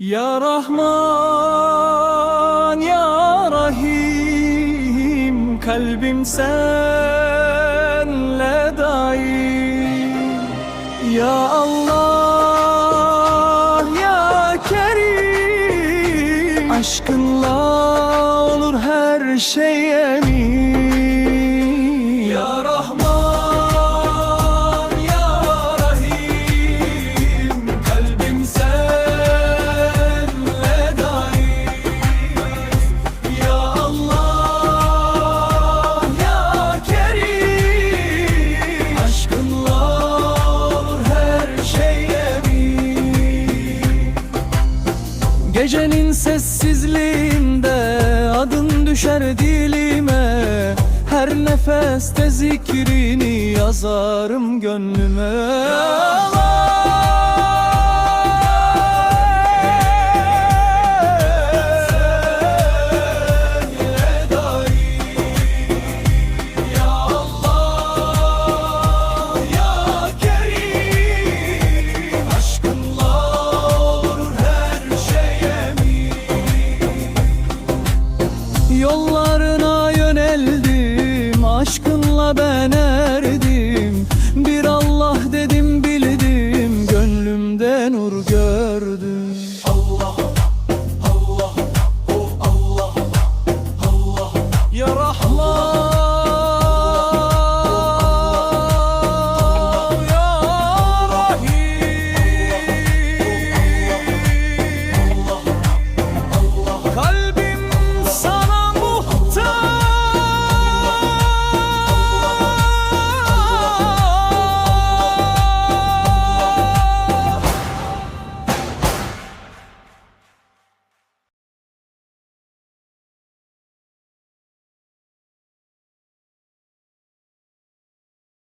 Ya Rahman Ya Rahim Kalbim senle daim. Ya Allah Ya Kerim Aşkınla olur her şey emin Gecenin sessizliğinde adın düşer dilime. Her nefeste zikrini yazarım gönlüme Yollarına yöneldim Aşkınla ben erdim. Bir Allah dedim bildim Gönlümde nur gördüm. Allah